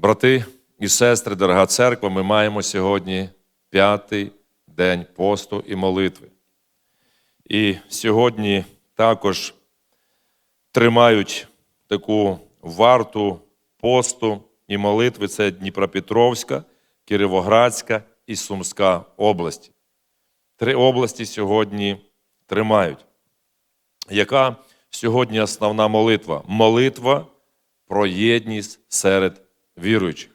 Брати і сестри, дорога церква, ми маємо сьогодні п'ятий день посту і молитви. І сьогодні також тримають таку варту посту і молитви це Дніпропетровська, Кіровоградська і Сумська області. Три області сьогодні тримають. Яка сьогодні основна молитва? Молитва про єдність серед віруючих.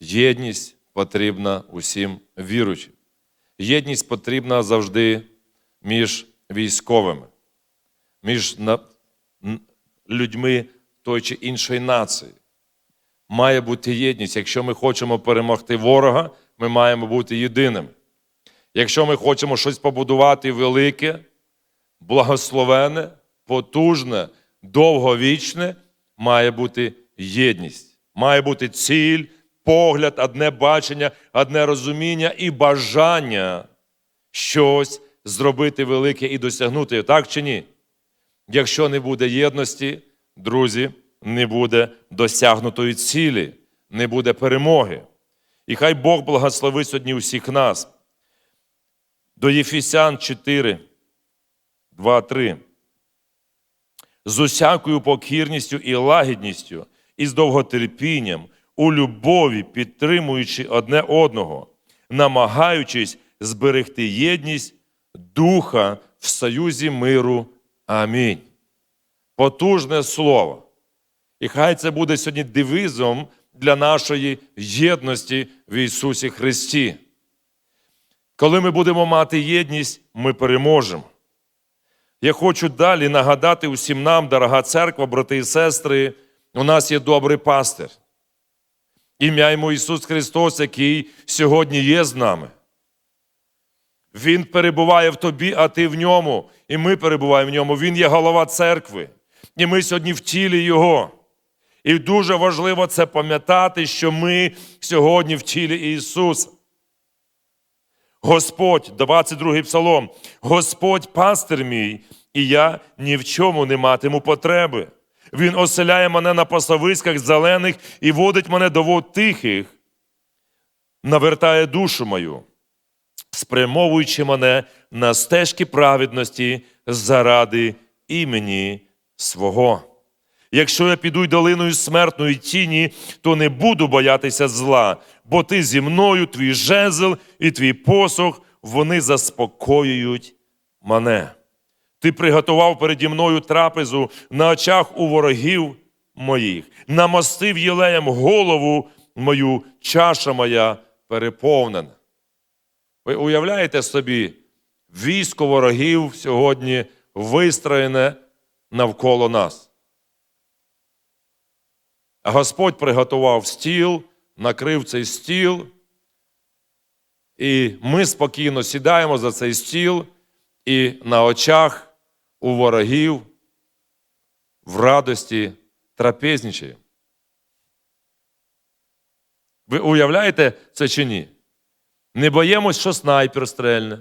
Єдність потрібна усім віруючим. Єдність потрібна завжди між військовими, між людьми той чи іншої нації. Має бути єдність. Якщо ми хочемо перемогти ворога, ми маємо бути єдиними. Якщо ми хочемо щось побудувати велике, благословене, потужне, довговічне, має бути єдність. Має бути ціль, погляд, одне бачення, одне розуміння і бажання щось зробити велике і досягнути. Так чи ні? Якщо не буде єдності, друзі, не буде досягнутої цілі, не буде перемоги. І хай Бог благословить сьогодні усіх нас. До Єфісян 4, 2, 3. З усякою покірністю і лагідністю, і з довготерпінням, у любові підтримуючи одне одного, намагаючись зберегти єдність Духа в союзі миру. Амінь. Потужне слово. І хай це буде сьогодні девізом для нашої єдності в Ісусі Христі. Коли ми будемо мати єдність, ми переможемо. Я хочу далі нагадати усім нам, дорога церква, брати і сестри, у нас є добрий пастир. Ім'я йому Ісус Христос, який сьогодні є з нами. Він перебуває в тобі, а ти в ньому. І ми перебуваємо в ньому. Він є голова церкви. І ми сьогодні в тілі Його. І дуже важливо це пам'ятати, що ми сьогодні в тілі Ісуса. Господь, 22-й псалом, Господь пастир мій, і я ні в чому не матиму потреби. Він оселяє мене на пасовиськах зелених і водить мене до вод тихих, навертає душу мою, спрямовуючи мене на стежки праведності заради імені свого. Якщо я піду й долиною смертної тіні, то не буду боятися зла, бо ти зі мною, твій жезл і твій посох, вони заспокоюють мене. Ти приготував переді мною трапезу на очах у ворогів моїх, намостив єлеєм голову мою, чаша моя переповнена. Ви уявляєте собі, військо ворогів сьогодні вистроєне навколо нас. Господь приготував стіл, накрив цей стіл, і ми спокійно сідаємо за цей стіл, і на очах у ворогів в радості трапезничаємо. Ви уявляєте це чи ні? Не боїмось, що снайпер стрельне,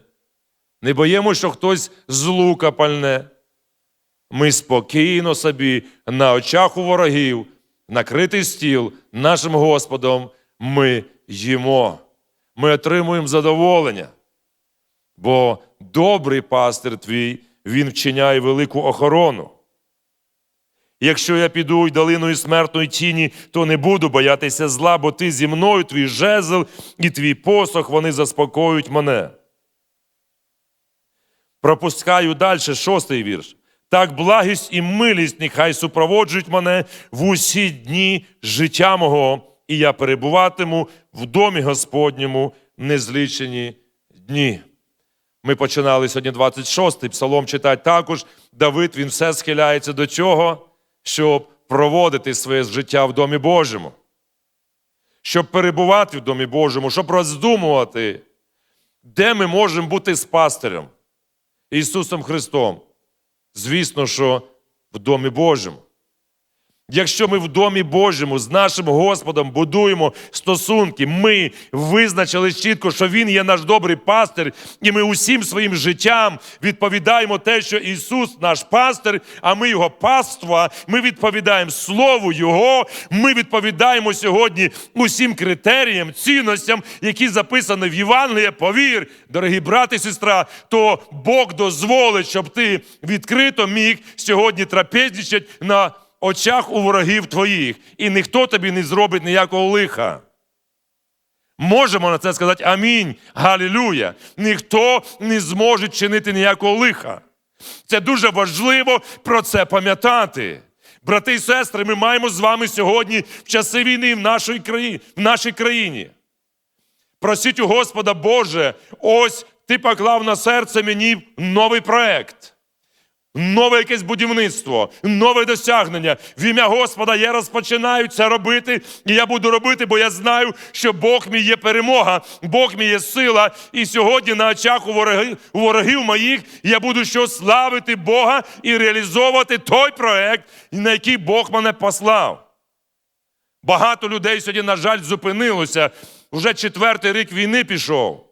не боїмось, що хтось з лука пальне. Ми спокійно собі на очах у ворогів, накритий стіл нашим Господом, ми їмо. Ми отримуємо задоволення. Бо добрий пастир твій, він вчиняє велику охорону. Якщо я піду й долиною смертної тіні, то не буду боятися зла, бо ти зі мною, твій жезл і твій посох, вони заспокоюють мене. Пропускаю далі шостий вірш. Так благість і милість нехай супроводжують мене в усі дні життя мого, і я перебуватиму в домі Господньому незлічені дні. Ми починали сьогодні 26-й псалом читати також. Давид він все схиляється до цього, щоб проводити своє життя в домі Божому, щоб перебувати в домі Божому, щоб роздумувати, де ми можемо бути з пастирем Ісусом Христом. Звісно, що в домі Божому. Якщо ми в домі Божому з нашим Господом будуємо стосунки, ми визначили чітко, що Він є наш добрий пастир, і ми усім своїм життям відповідаємо те, що Ісус наш пастир, а ми Його паства, ми відповідаємо Слову Його, ми відповідаємо сьогодні усім критеріям, цінностям, які записані в Євангелії. Повір, дорогі брати і сестра, то Бог дозволить, щоб ти відкрито міг сьогодні трапезничати на очах у ворогів твоїх, і ніхто тобі не зробить ніякого лиха. Можемо на це сказати амінь, галілюя. Ніхто не зможе чинити ніякого лиха. Це дуже важливо про це пам'ятати. Брати і сестри, ми маємо з вами сьогодні в часи війни в нашій країні. В нашій країні. Просіть у Господа Боже, ось ти поклав на серце мені новий проект. Нове якесь будівництво, нове досягнення. В ім'я Господа я розпочинаю це робити, і я буду робити, бо я знаю, що Бог мій є перемога, Бог мій є сила. І сьогодні на очах у ворогів, ворогів моїх я буду що славити Бога і реалізовувати той проект, на який Бог мене послав. Багато людей сьогодні, на жаль, зупинилося. Вже четвертий рік війни пішов.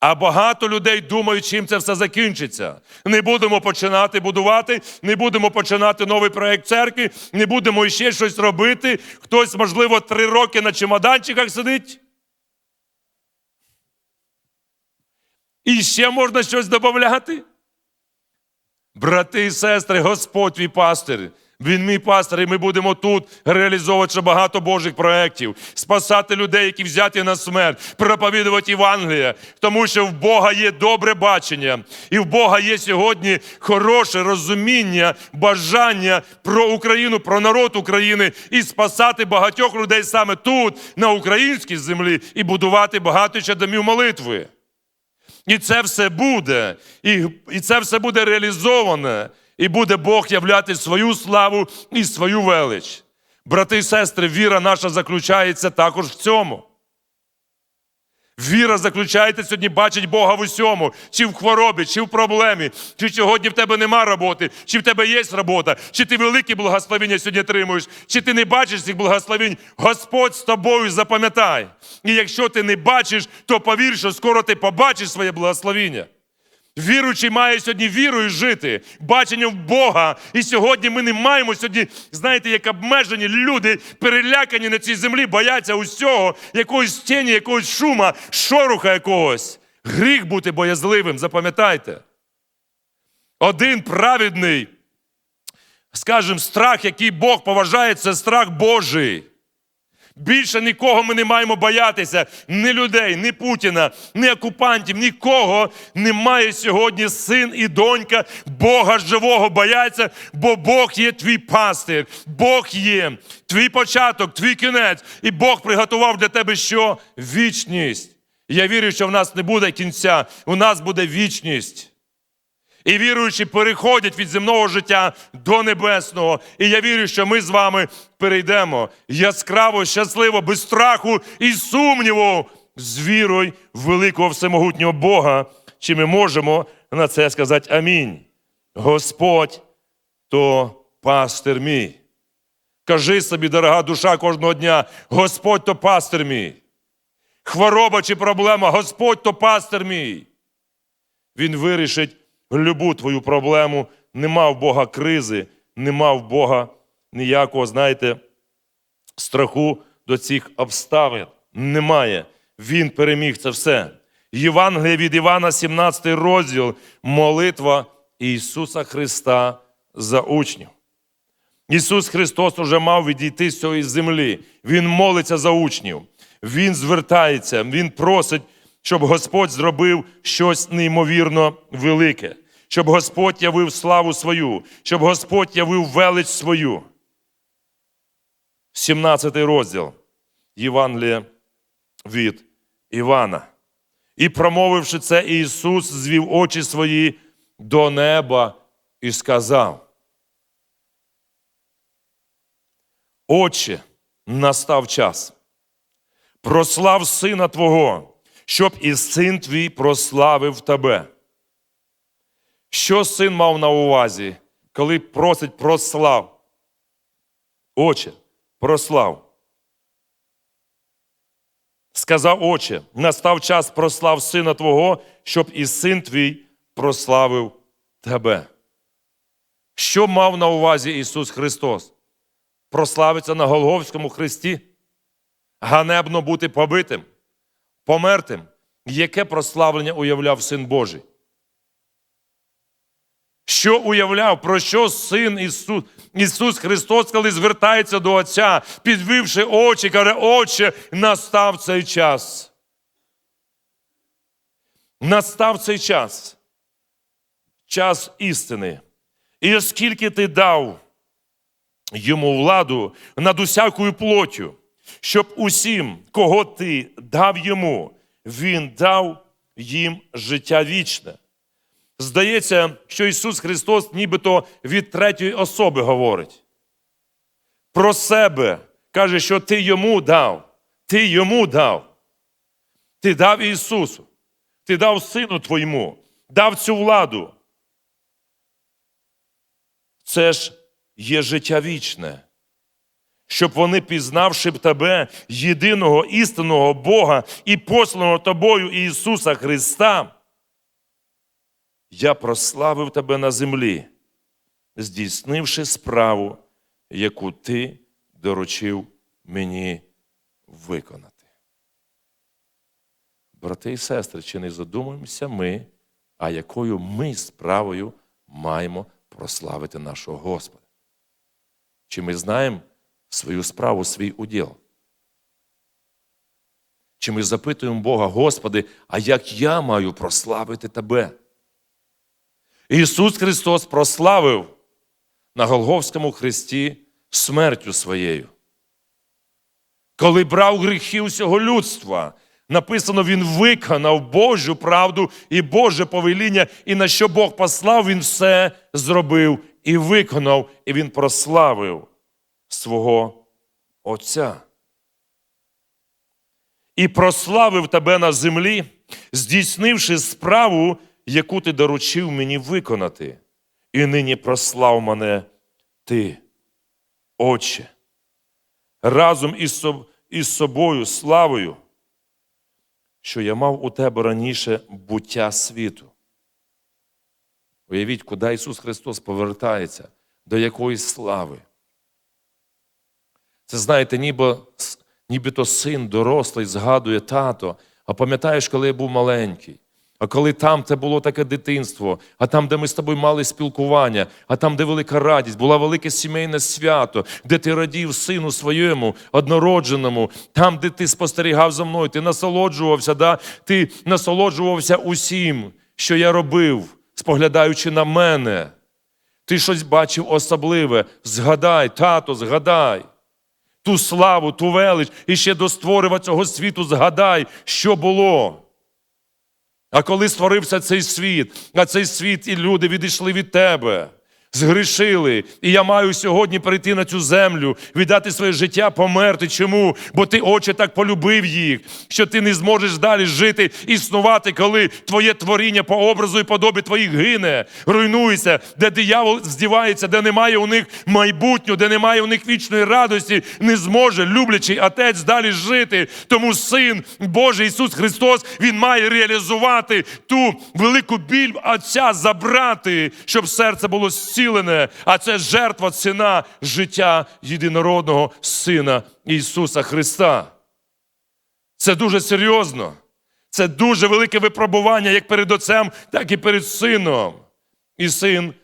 А багато людей думають, чим це все закінчиться. Не будемо починати будувати, не будемо починати новий проєкт церкви, не будемо ще щось робити. Хтось, можливо, три роки на чемоданчиках сидить. І ще можна щось додати. Брати і сестри, Господь твій пастир. Він мій пастир, і ми будемо тут реалізовувати багато Божих проєктів, спасати людей, які взяті на смерть, проповідувати Євангелія, тому що в Бога є добре бачення, і в Бога є сьогодні хороше розуміння, бажання про Україну, про народ України і спасати багатьох людей саме тут, на українській землі, і будувати багато ще домів молитви. І це все буде, і, і це все буде реалізоване, і буде Бог являти свою славу і свою велич. Брати і сестри, віра наша заключається також в цьому. Віра заключається сьогодні бачить Бога в усьому, чи в хворобі, чи в проблемі, чи сьогодні в тебе нема роботи, чи в тебе є робота, чи ти великі благословення сьогодні отримуєш, чи ти не бачиш цих благословень. Господь з тобою запам'ятай. І якщо ти не бачиш, то повір, що скоро ти побачиш своє благословення. Віруючий має сьогодні вірою жити, баченням Бога. І сьогодні ми не маємо сьогодні, знаєте, як обмежені люди, перелякані на цій землі, бояться усього, якоїсь тіні, якогось шума, шоруха якогось. Гріх бути боязливим, запам'ятайте. Один праведний, скажімо, страх, який Бог поважає, це страх Божий. Більше нікого ми не маємо боятися, ні людей, ні Путіна, ні окупантів, нікого немає сьогодні син і донька Бога живого бояться, бо Бог є твій пастир, Бог є твій початок, твій кінець, і Бог приготував для тебе що? Вічність. Я вірю, що в нас не буде кінця, у нас буде вічність. І віруючі переходять від земного життя до небесного. І я вірю, що ми з вами перейдемо яскраво, щасливо, без страху і сумніву, з вірою в великого всемогутнього Бога. Чи ми можемо на це сказати амінь? Господь то пастир мій. Кажи собі, дорога душа, кожного дня, Господь то пастир мій. Хвороба чи проблема, Господь то пастир мій. Він вирішить любу твою проблему. Нема в Бога кризи, нема в Бога ніякого, знаєте, страху до цих обставин. Немає. Він переміг це все. Євангелія від Івана, 17 розділ, молитва Ісуса Христа за учнів. Ісус Христос уже мав відійти з цієї землі. Він молиться за учнів. Він звертається, Він просить, щоб Господь зробив щось неймовірно велике, щоб Господь явив славу свою, щоб Господь явив велич свою. 17 розділ Євангелія від Івана. І промовивши це, Ісус звів очі свої до неба і сказав: Отче, настав час. Прослав сина Твого, щоб і син твій прославив тебе. Що син мав на увазі, коли просить прослав? Отче, прослав. Сказав Отче, настав час прослав сина Твого, щоб і син твій прославив тебе. Що мав на увазі Ісус Христос? Прославиться на Голговському хресті, ганебно бути побитим, помертим. Яке прославлення уявляв Син Божий? Що уявляв, про що син Ісус, Ісус Христос, коли звертається до Отця, підвівши очі, каже, Отче, настав цей час. Настав цей час, час істини. І оскільки ти дав йому владу над усякою плоттю, щоб усім, кого ти дав йому, він дав їм життя вічне. Здається, що Ісус Христос нібито від третьої особи говорить. Про себе каже, що ти йому дав. Ти йому дав. Ти дав Ісусу. Ти дав Сину Твоєму, дав цю владу. Це ж є життя вічне. Щоб вони, пізнавши б тебе, єдиного істинного Бога і посланого тобою Ісуса Христа, я прославив тебе на землі, здійснивши справу, яку ти доручив мені виконати. Брати і сестри, чи не задумуємося ми, а якою ми справою маємо прославити нашого Господа? Чи ми знаємо свою справу, свій уділ? Чи ми запитуємо Бога, Господи, а як я маю прославити Тебе? Ісус Христос прославив на Голговському хресті смертю своєю. Коли брав гріхи усього людства, написано, Він виконав Божу правду і Боже повеління, і на що Бог послав, Він все зробив і виконав, і Він прославив свого Отця. І прославив тебе на землі, здійснивши справу, яку ти доручив мені виконати, і нині прослав мене ти, Отче, разом із, соб- із собою славою, що я мав у тебе раніше буття світу. Уявіть, куди Ісус Христос повертається, до якоїсь слави. Це знаєте, ніби, нібито син дорослий згадує тато, а пам'ятаєш, коли я був маленький. А коли там це було таке дитинство, а там, де ми з тобою мали спілкування, а там, де велика радість, було велике сімейне свято, де ти радів сину своєму, однородженому, там, де ти спостерігав за мною, ти насолоджувався, да? ти насолоджувався усім, що я робив, споглядаючи на мене. Ти щось бачив особливе. Згадай, тато, згадай. Ту славу, ту велич, і ще до створива цього світу згадай, що було. А коли створився цей світ, а цей світ і люди відійшли від тебе, згрішили, і я маю сьогодні прийти на цю землю, віддати своє життя, померти. Чому? Бо ти, Отче, так полюбив їх, що ти не зможеш далі жити, існувати, коли твоє творіння по образу і подобі твоїх гине, руйнується, де диявол здівається, де немає у них майбутнього, де немає у них вічної радості, не зможе люблячий отець далі жити. Тому син Божий Ісус Христос Він має реалізувати ту велику біль Отця забрати, щоб серце було зцілене. А це жертва, ціна життя єдинородного Сина Ісуса Христа. Це дуже серйозно. Це дуже велике випробування як перед Отцем, так і перед Сином. І син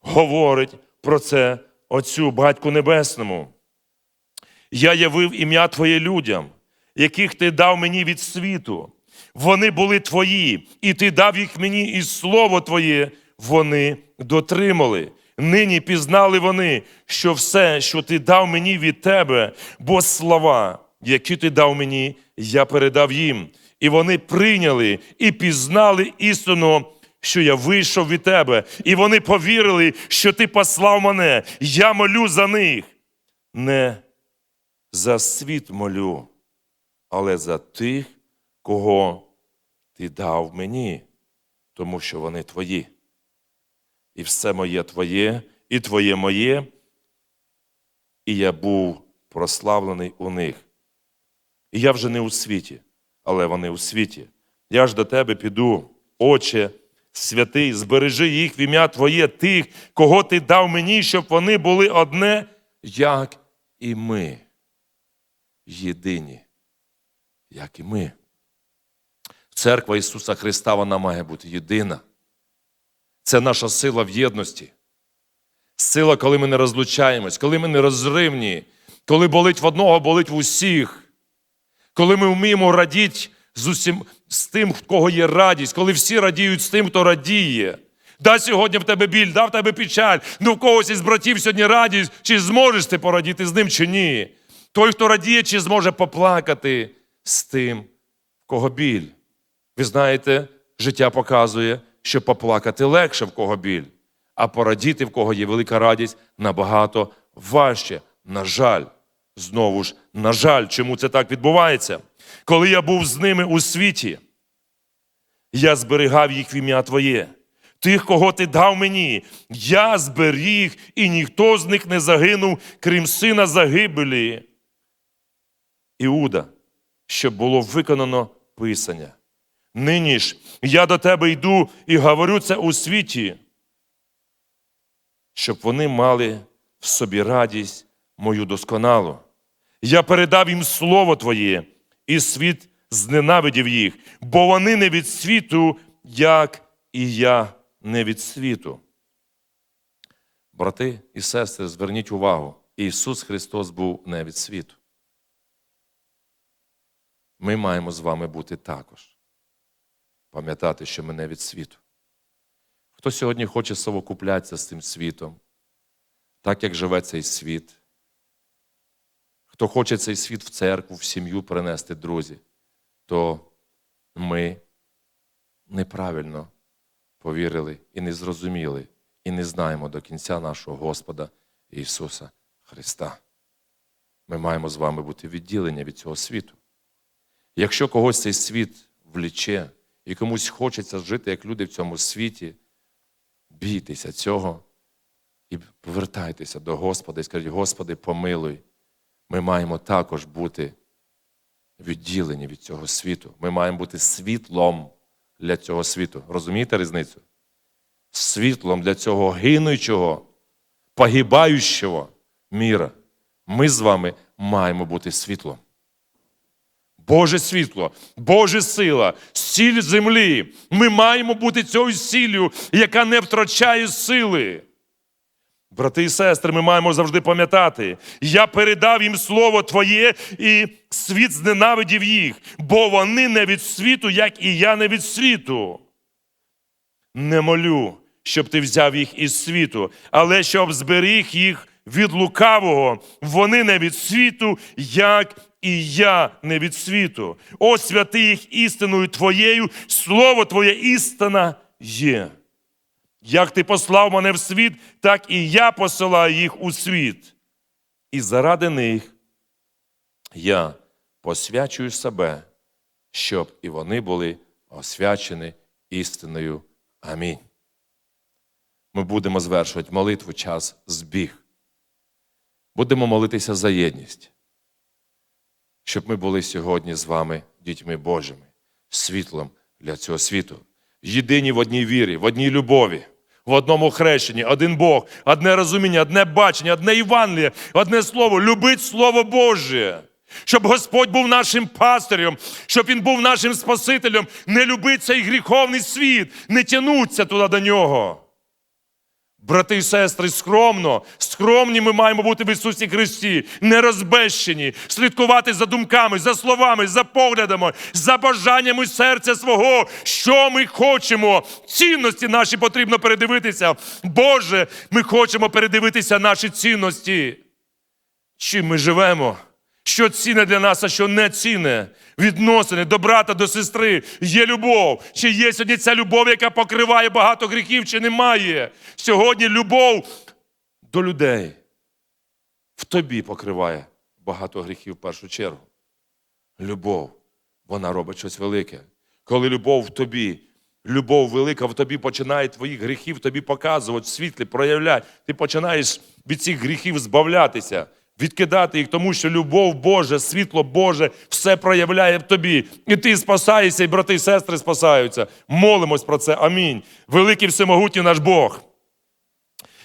говорить про це Отцю, Батьку Небесному. Я явив ім'я Твоє людям, яких ти дав мені від світу. Вони були твої, і ти дав їх мені, і слово Твоє вони дотримали. Нині пізнали вони, що все, що ти дав мені від тебе, бо слова, які ти дав мені, я передав їм. І вони прийняли і пізнали істину, що я вийшов від тебе, і вони повірили, що ти послав мене. Я молю за них. Не за світ молю, але за тих, кого ти дав мені, тому що вони твої. І все моє твоє, і твоє моє, і я був прославлений у них. І я вже не у світі, але вони у світі. Я ж до тебе піду, Отче, святий, збережи їх в ім'я Твоє, тих, кого ти дав мені, щоб вони були одне, як і ми. Єдині, як і ми. Церква Ісуса Христа вона має бути єдина. Це наша сила в єдності. Сила, коли ми не розлучаємось, коли ми не розривні, коли болить в одного, болить в усіх. Коли ми вміємо радіти з усім з тим, в кого є радість, коли всі радіють з тим, хто радіє. Да, сьогодні в тебе біль, да, в тебе печаль, ну в когось із братів сьогодні радість, чи зможеш ти порадіти з ним, чи ні. Той, хто радіє, чи зможе поплакати з тим, в кого біль. Ви знаєте, життя показує, що поплакати легше, в кого біль, а порадіти, в кого є велика радість, набагато важче. На жаль, знову ж, на жаль, чому це так відбувається? Коли я був з ними у світі, я зберігав їх в ім'я Твоє. Тих, кого ти дав мені, я зберіг, і ніхто з них не загинув, крім сина загибелі. Іуда, щоб було виконано Писання. Нині ж я до тебе йду і говорю це у світі, щоб вони мали в собі радість мою досконалу. Я передав їм слово Твоє, і світ зненавидів їх, бо вони не від світу, як і я не від світу. Брати і сестри, зверніть увагу, Ісус Христос був не від світу. Ми маємо з вами бути також. Пам'ятати, що ми не від світу. Хто сьогодні хоче совокуплятися з цим світом, так як живе цей світ, хто хоче цей світ в церкву, в сім'ю принести, друзі, то ми неправильно повірили і не зрозуміли, і не знаємо до кінця нашого Господа Ісуса Христа. Ми маємо з вами бути відділені від цього світу. Якщо когось цей світ вліче, і комусь хочеться жити, як люди в цьому світі, бійтеся цього і повертайтеся до Господа і скажіть, Господи, помилуй. Ми маємо також бути відділені від цього світу. Ми маємо бути світлом для цього світу. Розумієте різницю? Світлом для цього гинуючого, погибаючого міра. Ми з вами маємо бути світлом. Боже світло, Боже сила, сіль землі. Ми маємо бути цією сіллю, яка не втрачає сили. Брати і сестри, ми маємо завжди пам'ятати, я передав їм слово Твоє, і світ зненавидів їх, бо вони не від світу, як і я не від світу. Не молю, щоб ти взяв їх із світу, але щоб зберіг їх від лукавого. Вони не від світу, як і я не від світу. О, святи їх істиною Твоєю, слово Твоє істина є. Як ти послав мене в світ, так і я посилаю їх у світ. І заради них я посвячую себе, щоб і вони були освячені істиною. Амінь. Ми будемо звершувати молитву час збіг. Будемо молитися за єдність, щоб ми були сьогодні з вами, дітьми Божими, світлом для цього світу. Єдині в одній вірі, в одній любові, в одному хрещенні, один Бог, одне розуміння, одне бачення, одне Євангеліє, одне слово. Любить Слово Боже. Щоб Господь був нашим пастирем, щоб Він був нашим Спасителем, не любить цей гріховний світ, не тянуться туди до нього. Брати і сестри, скромно, скромні ми маємо бути в Ісусі Христі, не розбещені, слідкувати за думками, за словами, за поглядами, за бажаннями серця свого, що ми хочемо. Цінності наші потрібно передивитися. Боже, ми хочемо передивитися наші цінності. Чим ми живемо? Що цінне для нас, а що не цінне? Відносини до брата, до сестри. Є любов. Чи є сьогодні ця любов, яка покриває багато гріхів, чи немає? Сьогодні любов до людей в тобі покриває багато гріхів в першу чергу. Любов, вона робить щось велике. Коли любов в тобі, любов велика в тобі починає твоїх гріхів тобі показувати, світлі, проявляти. Ти починаєш від цих гріхів збавлятися. Відкидати їх, тому що любов Божа, світло Боже все проявляє в тобі. І ти спасаєшся, і брати і сестри спасаються. Молимось про це. Амінь. Великий всемогутній наш Бог.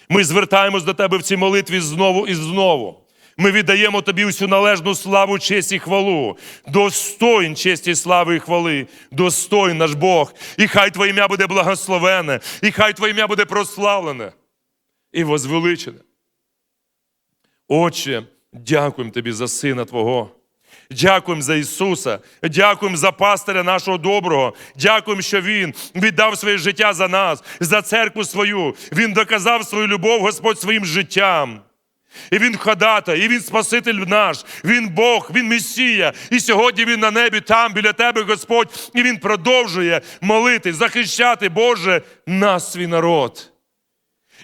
Ми звертаємось до тебе в цій молитві знову і знову. Ми віддаємо тобі усю належну славу, честь і хвалу. Достоїн честі, слави і хвали, достоїн наш Бог. І хай Твоє ім'я буде благословене, і хай Твоє ім'я буде прославлене і возвеличене. Отче, дякуємо Тобі за Сина Твого. Дякуємо за Ісуса, дякуємо за пастиря нашого доброго. Дякуємо, що Він віддав своє життя за нас, за церкву свою. Він доказав свою любов, Господь, своїм життям. І Він ходатай, і Він Спаситель наш, Він Бог, Він Месія. І сьогодні Він на небі, там, біля Тебе, Господь, і Він продовжує молити, захищати, Боже, нас, свій народ.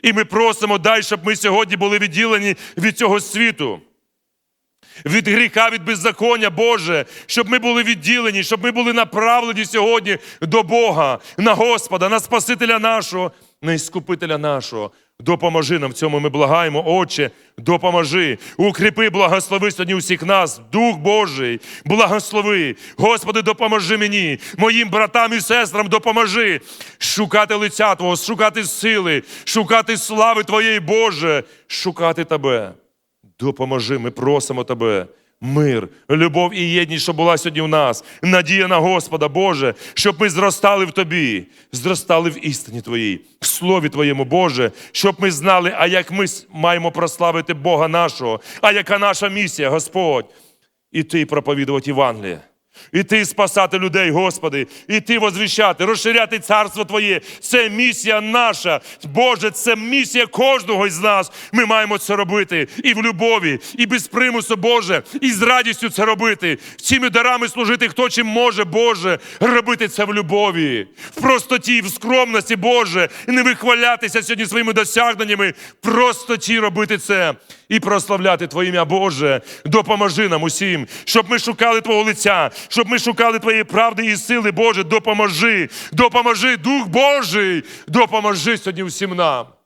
І ми просимо, дай, щоб ми сьогодні були відділені від цього світу. Від гріха, від беззаконня, Боже, щоб ми були відділені, щоб ми були направлені сьогодні до Бога, на Господа, на Спасителя нашого, на Іскупителя нашого. Допоможи нам в цьому, ми благаємо, Отче, допоможи, укріпи, благослови сьогодні усіх нас, Дух Божий, благослови. Господи, допоможи мені, моїм братам і сестрам допоможи шукати лиця Твого, шукати сили, шукати слави Твоєї, Боже, шукати Тебе. Допоможи, ми просимо Тебе. Мир, любов і єдність, що була сьогодні у нас, надія на Господа, Боже, щоб ми зростали в Тобі, зростали в істині Твоїй, в Слові Твоєму, Боже, щоб ми знали, а як ми маємо прославити Бога нашого, а яка наша місія, Господь, іти проповідувати Євангеліє. Іти спасати людей, Господи, іти возвіщати, розширяти царство Твоє. Це місія наша. Боже, це місія кожного із нас. Ми маємо це робити і в любові, і без примусу, Боже, і з радістю це робити. Цими дарами служити, хто чим може, Боже, робити це в любові, в простоті, в скромності, Боже, і не вихвалятися сьогодні своїми досягненнями, в простоті робити це і прославляти Твоє ім'я, Боже. Допоможи нам усім, щоб ми шукали Твого лиця, щоб ми шукали Твоєї правди і сили, Боже. Допоможи, допоможи, Дух Божий, допоможи сьогодні всім нам.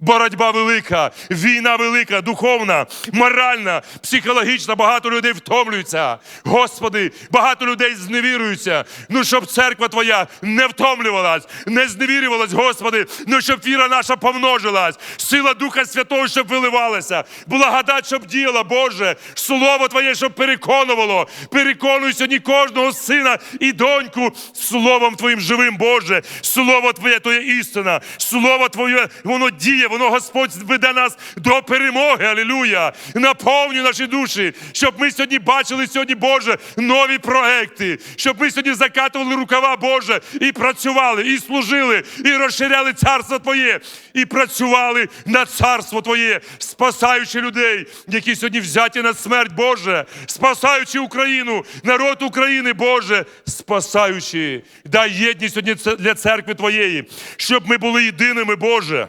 Боротьба велика, війна велика, духовна, моральна, психологічна. Багато людей втомлюються. Господи, багато людей зневіруються. Ну, щоб церква Твоя не втомлювалась, не зневірювалась, Господи, ну щоб віра наша помножилась, сила Духа Святого, щоб виливалася, благодать, щоб діяла, Боже, Слово Твоє, щоб переконувало. Переконуй сьогодні кожного сина і доньку Словом Твоїм живим, Боже. Слово Твоє, то є істина. Слово Твоє, воно діє, воно Господь веде нас до перемоги. Алілуя! Наповнюй наші душі, щоб ми сьогодні бачили сьогодні, Боже, нові проекти, щоб ми сьогодні закатували рукава, Боже, і працювали, і служили, і розширяли царство Твоє, і працювали на царство Твоє, спасаючи людей, які сьогодні взяті на смерть, Боже, спасаючи Україну, народ України, Боже, спасаючи. Дай єдність сьогодні для церкви Твоєї, щоб ми були єдиними, Боже.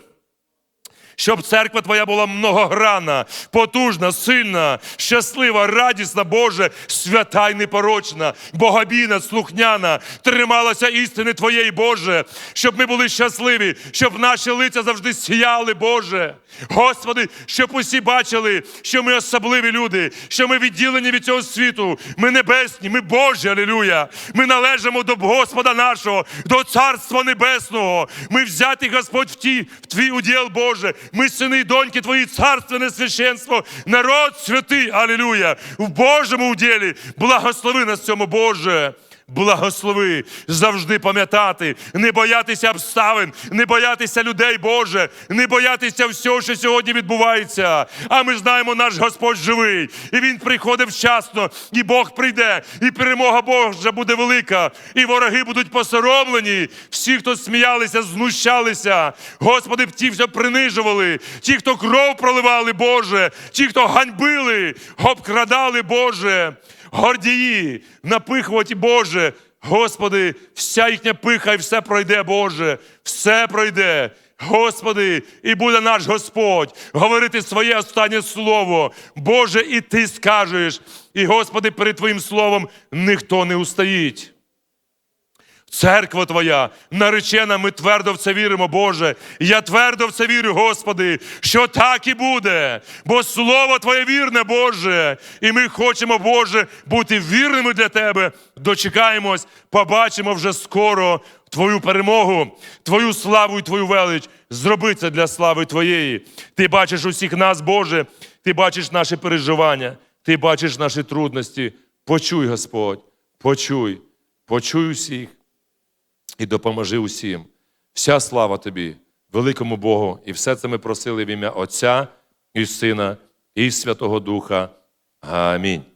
Щоб церква Твоя була многогранна, потужна, сильна, щаслива, радісна, Боже, свята й непорочна, богобійна, слухняна, трималася істини Твоєї, Боже, щоб ми були щасливі, щоб наші лиця завжди сіяли, Боже. Господи, щоб усі бачили, що ми особливі люди, що ми відділені від цього світу, ми небесні, ми Божі, алілюя. Ми належимо до Господа нашого, до Царства Небесного. Ми взяті, Господь, в, ті, в Твій уділ, Боже. Ми сини і доньки Твої, царственне священство, народ святий, алілюя. В Божому уділі. Благослови нас цьому, Боже. Благослови завжди пам'ятати, не боятися обставин, не боятися людей, Боже, не боятися всього, що сьогодні відбувається. А ми знаємо, наш Господь живий, і Він приходить вчасно, і Бог прийде, і перемога Божа буде велика, і вороги будуть посоромлені. Всі, хто сміялися, знущалися. Господи, ті, хто принижували, ті, хто кров проливали, Боже, ті, хто ганьбили, обкрадали, Боже гордії, напихувати, Боже. Господи, вся їхня пиха і все пройде, Боже, все пройде. Господи, і буде наш Господь говорити своє останнє слово. Боже, і Ти скажеш. І, Господи, перед Твоїм словом ніхто не устоїть. Церква Твоя наречена, ми твердо в це віримо, Боже. Я твердо в це вірю, Господи, що так і буде. Бо Слово Твоє вірне, Боже. І ми хочемо, Боже, бути вірними для Тебе. Дочекаємось, побачимо вже скоро Твою перемогу, Твою славу і Твою велич. Зроби це для слави Твоєї. Ти бачиш усіх нас, Боже, Ти бачиш наші переживання, Ти бачиш наші трудності. Почуй, Господь, почуй, почуй усіх і допоможи усім. Вся слава тобі, великому Богу, і все це ми просили в ім'я Отця і Сина, і Святого Духа. Амінь.